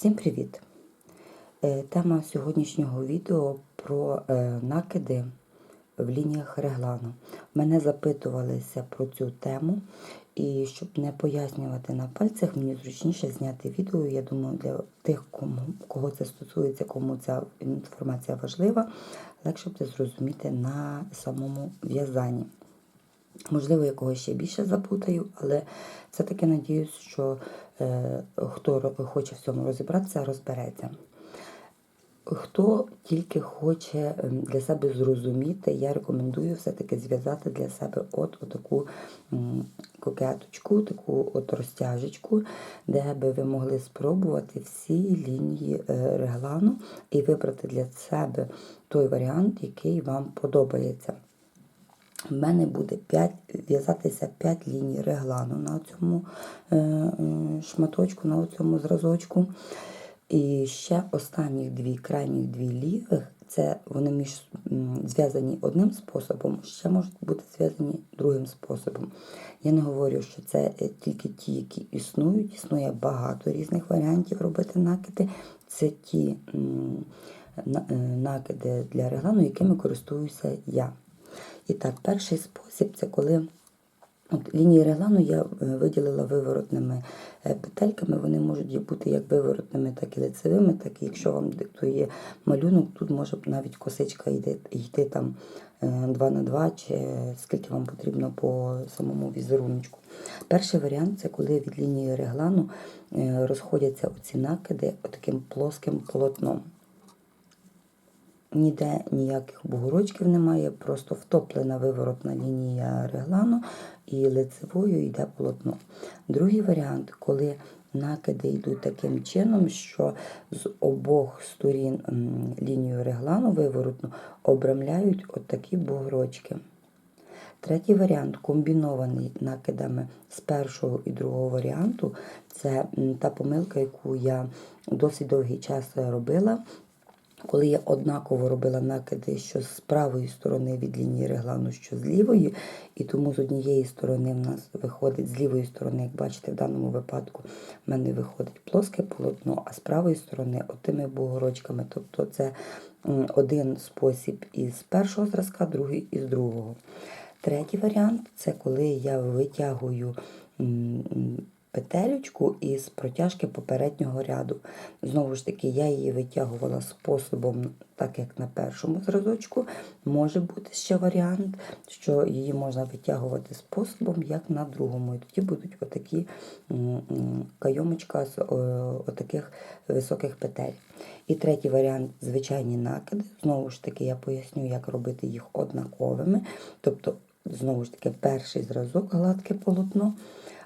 Всім привіт! Е, Тема сьогоднішнього відео про е, накиди в лініях реглану. Мене запитувалися про цю тему, і щоб не пояснювати на пальцях, мені зручніше зняти відео. Я думаю, для тих, кому, кого це стосується, кому ця інформація важлива, легше буде зрозуміти на самому в'язанні. Можливо, я когось ще більше запутаю, але все-таки надіюсь, що хто хоче в цьому розібратися, розбереться. Хто тільки хоче ем, для себе зрозуміти, я рекомендую все-таки зв'язати для себе от таку кокеточку, таку от розтяжечку, де би ви могли спробувати всі лінії е, реглану і вибрати для себе той варіант, який вам подобається. В мене буде 5, в'язатися 5 ліній реглану на цьому е, е, шматочку, на цьому зразочку. І ще останніх дві, крайніх дві лівих, це вони між зв'язані одним способом, ще можуть бути зв'язані другим способом. Я не говорю, що це е, тільки ті, які існують. Існує багато різних варіантів робити накиди. Це ті накиди для реглану, якими користуюся я. І так, перший спосіб це коли от лінії реглану я е, виділила виворотними е, петельками. Вони можуть бути як виворотними, так і лицевими. Так і якщо вам диктує малюнок, тут може навіть косичка йти, йти там 2 на 2 чи скільки вам потрібно по самому візерунку. Перший варіант це коли від лінії реглану е, розходяться оці накиди таким плоским полотном. Ніде ніяких бугорочків немає, просто втоплена виворотна лінія реглану і лицевою йде полотно. Другий варіант, коли накиди йдуть таким чином, що з обох сторін лінію реглану виворотну обрамляють отакі бугорочки. Третій варіант, комбінований накидами з першого і другого варіанту, це та помилка, яку я досить довгий час робила. Коли я однаково робила накиди, що з правої сторони від лінії реглану, що з лівої, і тому з однієї сторони в нас виходить, з лівої сторони, як бачите, в даному випадку в мене виходить плоске полотно, а з правої сторони отими бугорочками. Тобто це один спосіб із першого зразка, другий із другого. Третій варіант це коли я витягую петелючку із протяжки попереднього ряду. Знову ж таки, я її витягувала способом, так як на першому зразочку. Може бути ще варіант, що її можна витягувати способом, як на другому. І тоді будуть отакі кайомочка з отаких високих петель. І третій варіант звичайні накиди. Знову ж таки, я поясню, як робити їх однаковими. Тобто, знову ж таки, перший зразок гладке полотно.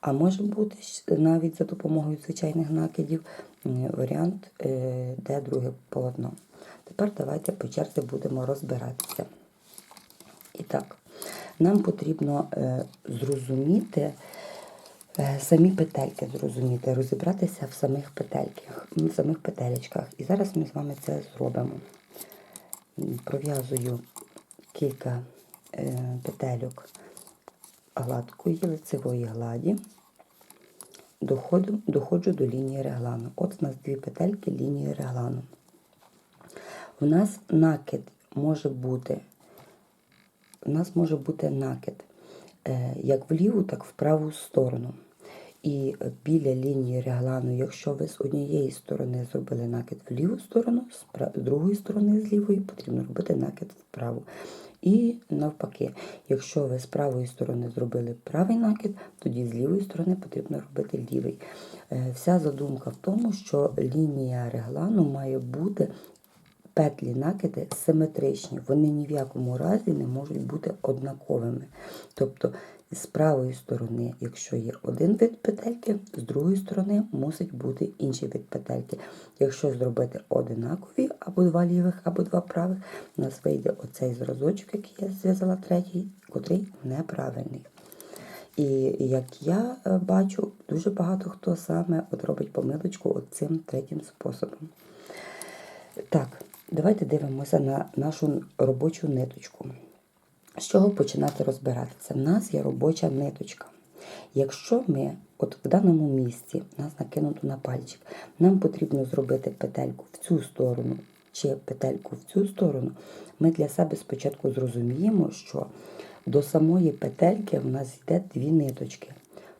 А може бути навіть за допомогою звичайних накидів варіант, е, де друге полотно. Тепер давайте по черзі будемо розбиратися. І так, нам потрібно е, зрозуміти е, самі петельки, зрозуміти, розібратися в самих петельках, в самих петелечках. І зараз ми з вами це зробимо. Пров'язую кілька петельок гладкої лицевої гладі, доходу, доходжу до лінії реглану. От у нас дві петельки лінії реглану. У нас накид може бути, у нас може бути накид е, як в ліву, так в праву сторону. І біля лінії реглану, якщо ви з однієї сторони зробили накид в ліву сторону, з другої сторони з лівої потрібно робити накид вправу. І навпаки, якщо ви з правої сторони зробили правий накид, тоді з лівої сторони потрібно робити лівий. Е, Вся задумка в тому, що лінія реглану має бути петлі накиди симетричні, вони ні в якому разі не можуть бути однаковими. Тобто з правої сторони, якщо є один вид петельки, з другої сторони мусить бути інший вид петельки. Якщо зробити одинакові, або два лівих, або два правих, у нас вийде оцей зразочок, який я зв'язала третій, котрий неправильний. І як я е, бачу, дуже багато хто саме от робить помилочку от цим третім способом. Так, давайте дивимося на нашу робочу ниточку. З чого починати розбиратися? У нас є робоча ниточка. Якщо ми от в даному місці нас накинуто на пальчик, нам потрібно зробити петельку в цю сторону чи петельку в цю сторону, ми для себе спочатку зрозуміємо, що до самої петельки в нас йде дві ниточки.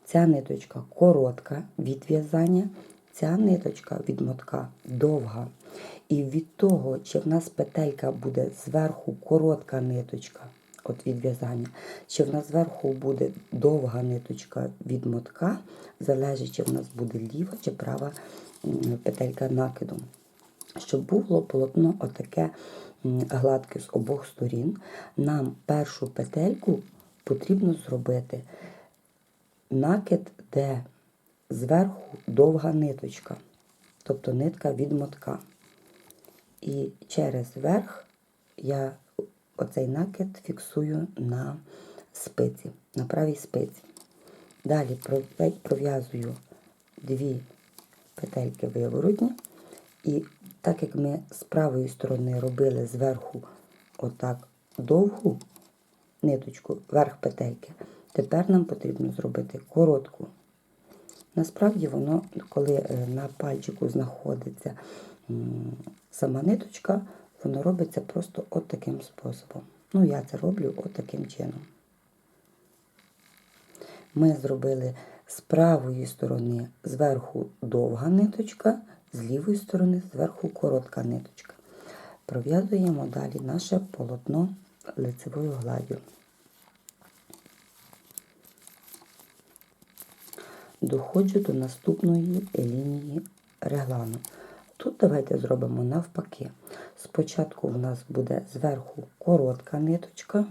Ця ниточка коротка від в'язання, ця ниточка від мотка довга. І від того, чи в нас петелька буде зверху коротка ниточка от від в'язання, чи в нас зверху буде довга ниточка від мотка, залежить, чи в нас буде ліва чи права петелька накиду. Щоб було полотно отаке гладке з обох сторін, нам першу петельку потрібно зробити накид, де зверху довга ниточка, тобто нитка від мотка. І через верх я оцей накид фіксую на спиці, на правій спиці. Далі пров'язую дві петельки виворотні. І так як ми з правої сторони робили зверху отак довгу ниточку, верх петельки, тепер нам потрібно зробити коротку. Насправді воно, коли е, на пальчику знаходиться сама ниточка, воно робиться просто от таким способом. Ну, я це роблю от таким чином. Ми зробили з правої сторони зверху довга ниточка, з лівої сторони зверху коротка ниточка. Пров'язуємо далі наше полотно лицевою гладдю. Доходжу до наступної лінії реглану. Тут давайте зробимо навпаки. Спочатку в нас буде зверху коротка ниточка,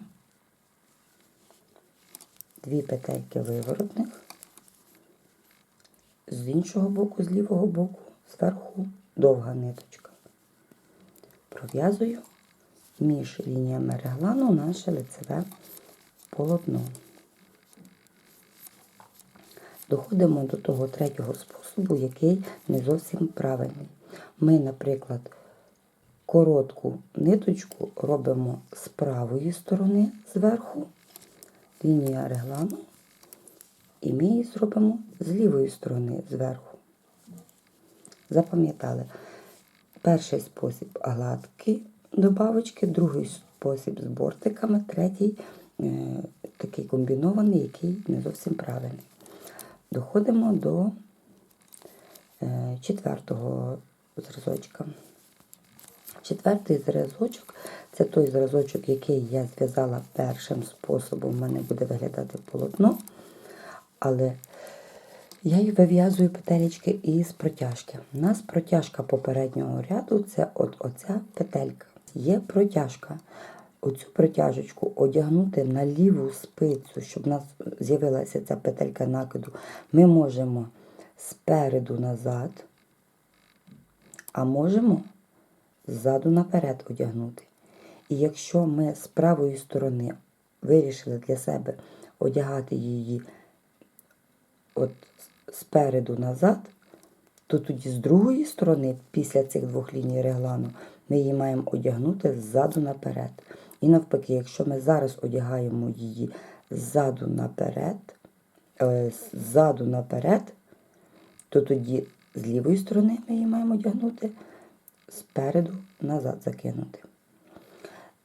дві петельки виворотних, з іншого боку, з лівого боку, зверху довга ниточка. Пров'язую між лініями реглану наше лицеве полотно. Доходимо до того третього способу, який не зовсім правильний. Ми, наприклад, коротку ниточку робимо з правої сторони зверху, лінія реглану, і ми її зробимо з лівої сторони зверху. Запам'ятали, перший спосіб гладкі добавочки, другий спосіб з бортиками, третій е, такий комбінований, який не зовсім правильний. Доходимо до е, четвертого зразочка. Четвертий зразочок це той зразочок, який я зв'язала першим способом. У мене буде виглядати полотно, але я й вив'язую петелечки із протяжки. У нас протяжка попереднього ряду це от оця петелька. Є протяжка. Оцю протяжечку одягнути на ліву спицю, щоб у нас з'явилася ця петелька накиду, ми можемо спереду назад, а можемо ззаду наперед одягнути. І якщо ми з правої сторони вирішили для себе одягати її от спереду назад, то тоді з другої сторони, після цих двох ліній реглану, ми її маємо одягнути ззаду наперед. І навпаки, якщо ми зараз одягаємо її ззаду наперед, е, ззаду наперед, то тоді з лівої сторони ми її маємо одягнути спереду назад закинути.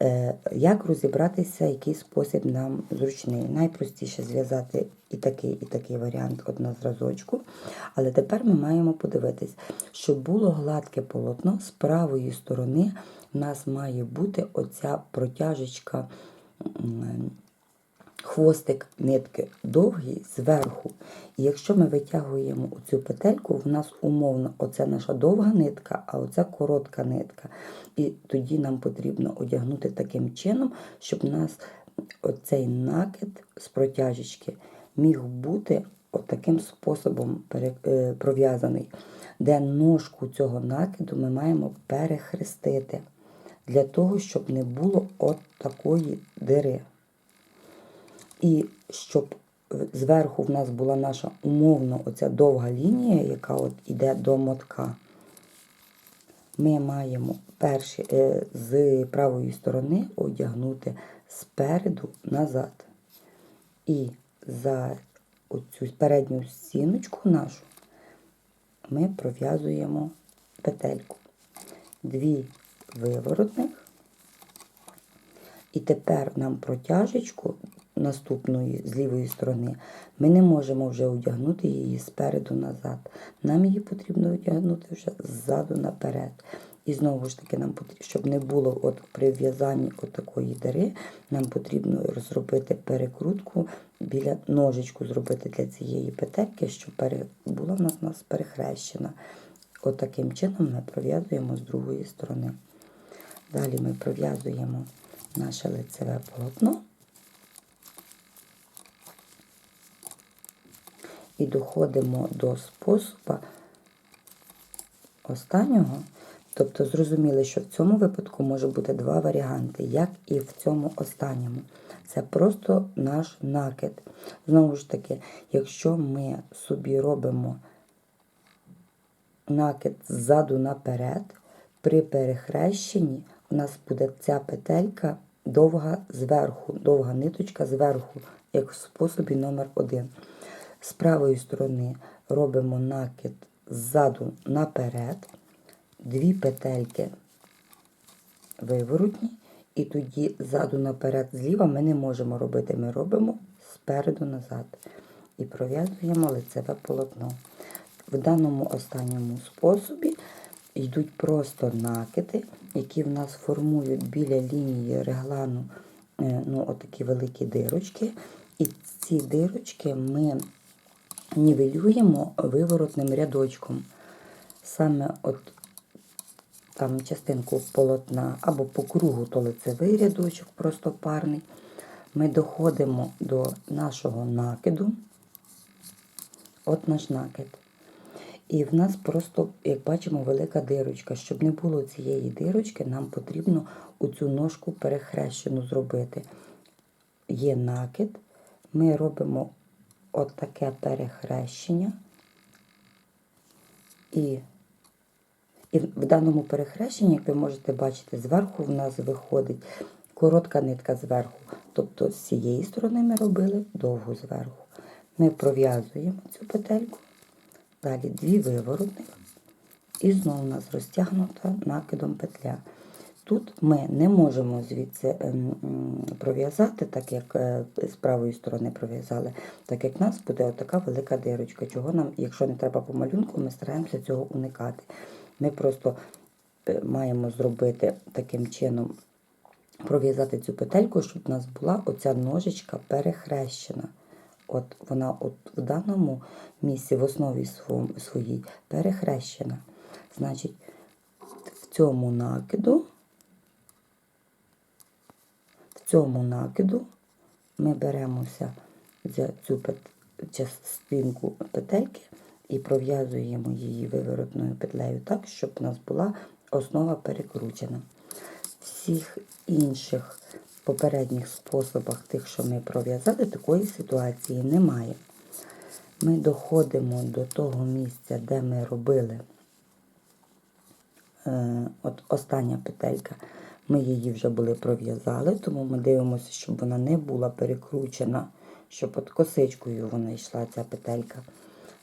Е, Як розібратися, який спосіб нам зручний? Найпростіше зв'язати і такий, і такий варіант от на зразочку. Але тепер ми маємо подивитись, щоб було гладке полотно, з правої сторони в нас має бути оця протяжечка, хвостик нитки довгий зверху. І якщо ми витягуємо оцю петельку, в нас умовно оце наша довга нитка, а оце коротка нитка. І тоді нам потрібно одягнути таким чином, щоб у нас оцей накид з протяжечки міг бути от таким способом е, пров'язаний, де ножку цього накиду ми маємо перехрестити для того, щоб не було от такої дири. І щоб зверху в нас була наша умовно оця довга лінія, яка от іде до мотка, ми маємо перші, е, з правої сторони одягнути спереду назад. І за оцю передню стіночку нашу ми пров'язуємо петельку. Дві виворотних. І тепер нам протяжечку наступної з лівої сторони ми не можемо вже одягнути її спереду назад. Нам її потрібно одягнути вже ззаду наперед. І знову ж таки, нам потрібно, щоб не було от при в'язанні такої дири, нам потрібно розробити перекрутку біля ножичку зробити для цієї петельки, щоб була в нас, у нас перехрещена. От таким чином ми пров'язуємо з другої сторони. Далі ми пров'язуємо наше лицеве полотно і доходимо до способу останнього. Тобто зрозуміли, що в цьому випадку може бути два варіанти, як і в цьому останньому. Це просто наш накид. Знову ж таки, якщо ми собі робимо накид ззаду наперед, при перехрещенні у нас буде ця петелька довга зверху, довга ниточка зверху, як в способі номер один. З правої сторони робимо накид ззаду наперед, дві петельки виворотні, і тоді ззаду наперед зліва ми не можемо робити. Ми робимо спереду назад. І пров'язуємо лицеве полотно. В даному останньому способі йдуть просто накиди, які в нас формують біля лінії реглану е, ну, отакі великі дирочки. І ці дирочки ми нівелюємо виворотним рядочком. Саме от там частинку полотна або по кругу, то лицевий рядочок, просто парний. Ми доходимо до нашого накиду. От наш накид. І в нас просто, як бачимо, велика дирочка. Щоб не було цієї дирочки, нам потрібно оцю ножку перехрещену зробити. Є накид, ми робимо от перехрещення. І, і в даному перехрещенні, як ви можете бачити, зверху в нас виходить коротка нитка зверху. Тобто з цієї сторони ми робили довгу зверху. Ми пров'язуємо цю петельку. Далі дві виворотних. І знову у нас розтягнута накидом петля. Тут ми не можемо звідси ем, пров'язати, так як е, з правої сторони пров'язали, так як в нас буде отака велика дирочка. Чого нам, якщо не треба по малюнку, ми стараємося цього уникати. Ми просто е, маємо зробити таким чином, пров'язати цю петельку, щоб у нас була оця ножичка перехрещена. От вона от в даному місці, в основі своїй перехрещена. Значить, в цьому накиду, в цьому накиду ми беремося за цю частинку петельки і пров'язуємо її виворотною петлею так, щоб у нас була основа перекручена. Всіх інших попередніх способах, тих, що ми пров'язали, такої ситуації немає. Ми доходимо до того місця, де ми робили е, от остання петелька. Ми її вже були пров'язали, тому ми дивимося, щоб вона не була перекручена, щоб от косичкою вона йшла ця петелька.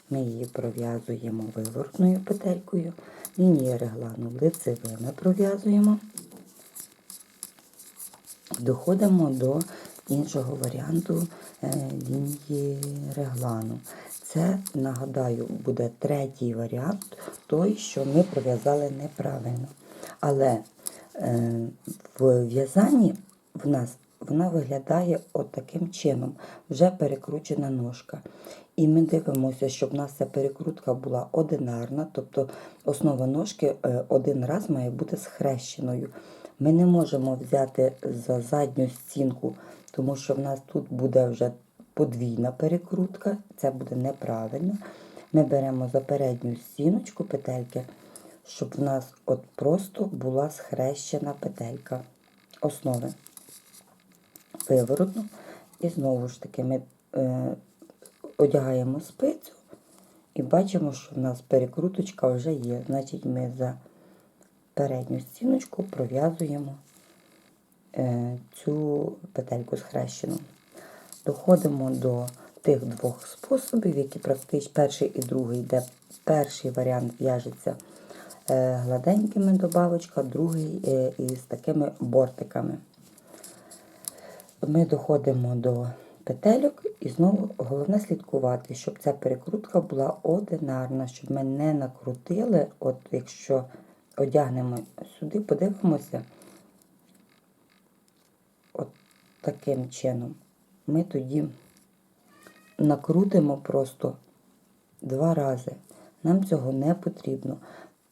Ми її пров'язуємо виворотною петелькою, лінії реглану лицевими пров'язуємо. Доходимо до іншого варіанту е, лінії реглану. Це, нагадаю, буде третій варіант, той, що ми пров'язали неправильно. Але в в'язанні в нас вона виглядає от таким чином, вже перекручена ножка. І ми дивимося, щоб в нас ця перекрутка була одинарна, тобто основа ножки е, один раз має бути схрещеною. Ми не можемо взяти за задню стінку, тому що в нас тут буде вже подвійна перекрутка, це буде неправильно. Ми беремо за передню стіночку петельки, щоб в нас от просто була схрещена петелька основи виворотну. І знову ж таки ми е, одягаємо спицю і бачимо, що в нас перекруточка вже є. Значить, ми за передню стіночку пров'язуємо е, цю петельку схрещену. Доходимо до тих двох способів, які практично перший і другий, де перший варіант в'яжеться гладенькими добавочка, другий е, із такими бортиками. Ми доходимо до петельок і знову головне слідкувати, щоб ця перекрутка була одинарна, щоб ми не накрутили, от якщо одягнемо сюди, подивимося, от таким чином. Ми тоді накрутимо просто два рази. Нам цього не потрібно.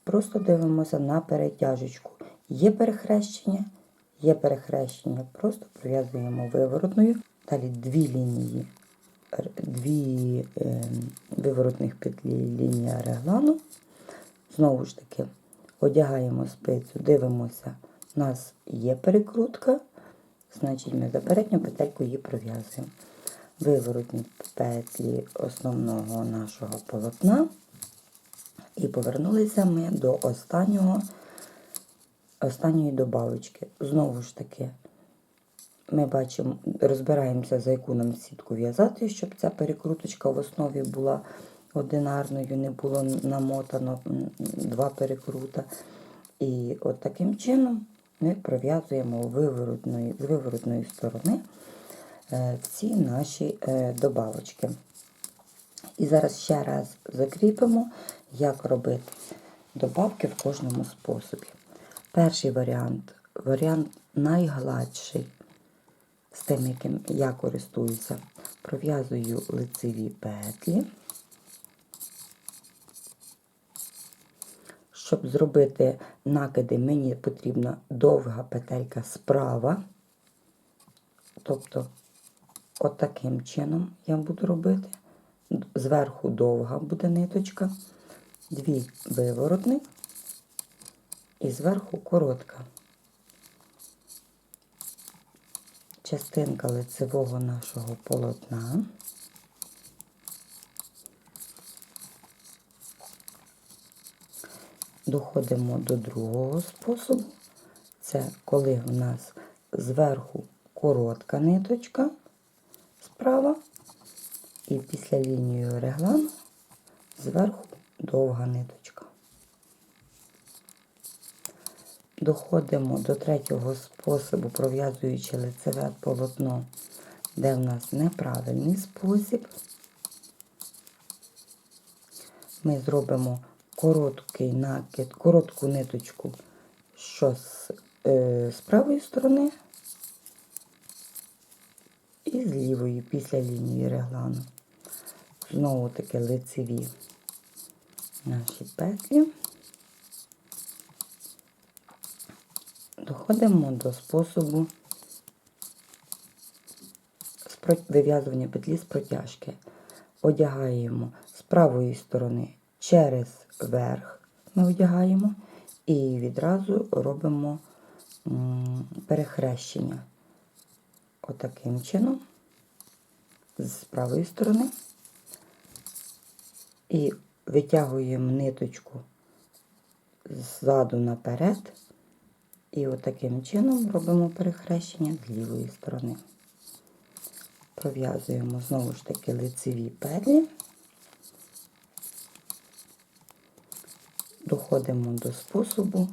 Просто дивимося на перетяжечку. Є перехрещення, є перехрещення. Просто пров'язуємо виворотною. Далі дві лінії, дві е, виворотних петлі лінія реглану. Знову ж таки, одягаємо спицю, дивимося, у нас є перекрутка, значить ми за передню петельку її пров'язуємо. Виворотні петлі основного нашого полотна. І повернулися ми до останнього, останньої добавочки. Знову ж таки, ми бачимо, розбираємося, за яку нам сітку в'язати, щоб ця перекруточка в основі була одинарною, не було намотано два перекрута. І от таким чином ми пров'язуємо з виворотної сторони е, ці наші е, добавочки. І зараз ще раз закріпимо, як робити добавки в кожному способі. Перший варіант варіант найгладший, з тим, яким я користуюся. Пров'язую лицеві петлі. Щоб зробити накиди, мені потрібна довга петелька справа. Тобто, отаким чином я буду робити. Зверху довга буде ниточка, дві виворотних і зверху коротка. Частинка лицевого нашого полотна. Доходимо до другого способу. Це коли в нас зверху коротка ниточка справа, і після лінії реглану зверху довга ниточка. Доходимо до третього способу, пров'язуючи лицеве полотно, де в нас неправильний спосіб. Ми зробимо короткий накид, коротку ниточку, що з, е, з правої сторони і з лівої після лінії реглану. Знову таки лицеві наші петлі. Доходимо до способу вив'язування петлі з протяжки. Одягаємо з правої сторони через верх ми одягаємо і відразу робимо перехрещення. Отаким чином, з правої сторони. І витягуємо ниточку ззаду наперед. І отаким чином робимо перехрещення з лівої сторони. Пров'язуємо знову ж таки лицеві петлі. Доходимо до способу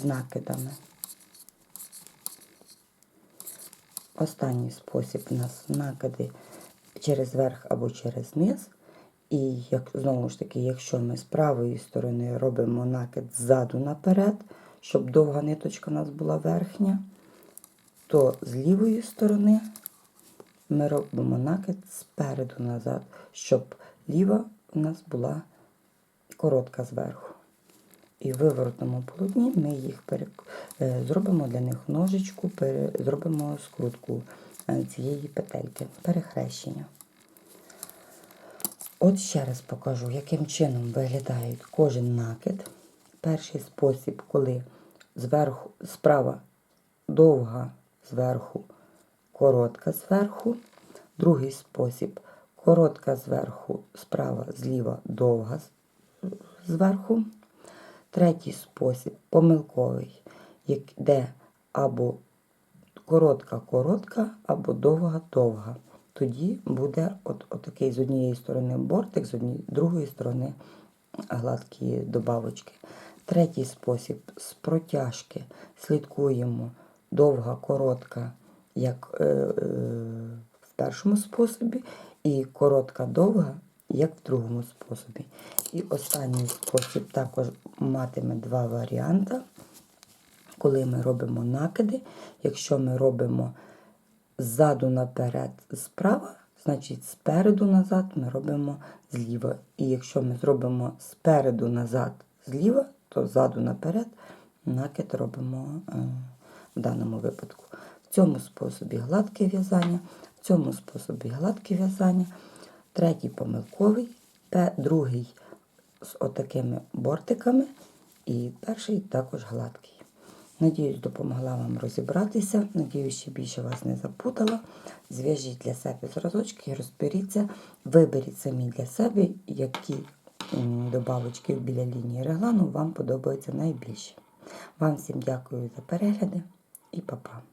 з накидами. Останній спосіб у нас накиди через верх або через низ. І як, знову ж таки, якщо ми з правої сторони робимо накид ззаду наперед, щоб довга ниточка у нас була верхня, то з лівої сторони ми робимо накид спереду назад, щоб ліва у нас була коротка зверху. І в виворотному полотні ми їх перек... е, зробимо для них ножичку, пере... зробимо скрутку е, цієї петельки, перехрещення. От ще раз покажу, яким чином виглядає кожен накид. Перший спосіб, коли зверху, справа довга зверху, коротка зверху. Другий спосіб коротка зверху, справа, зліва, довга зверху. Третій спосіб помилковий, де або коротка-коротка, або довга-довга. Тоді буде от, отакий з однієї сторони бортик, з однієї, другої сторони гладкі добавочки. Третій спосіб з протяжки слідкуємо довга, коротка, як е, е, в першому способі, і коротка, довга, як в другому способі. І останній спосіб також матиме два варіанти. Коли ми робимо накиди, якщо ми робимо ззаду наперед справа, значить спереду назад ми робимо зліва. І якщо ми зробимо спереду назад зліва, то ззаду наперед накид робимо е, в даному випадку. В цьому способі гладке в'язання, в цьому способі гладке в'язання, третій помилковий, другий з отакими бортиками, і перший також гладкий. Надіюсь, допомогла вам розібратися. Надіюсь, ще більше вас не запутала. Зв'яжіть для себе зразочки, розберіться, виберіть самі для себе, які добавочки біля лінії реглану вам подобаються найбільше. Вам всім дякую за перегляди і па-па.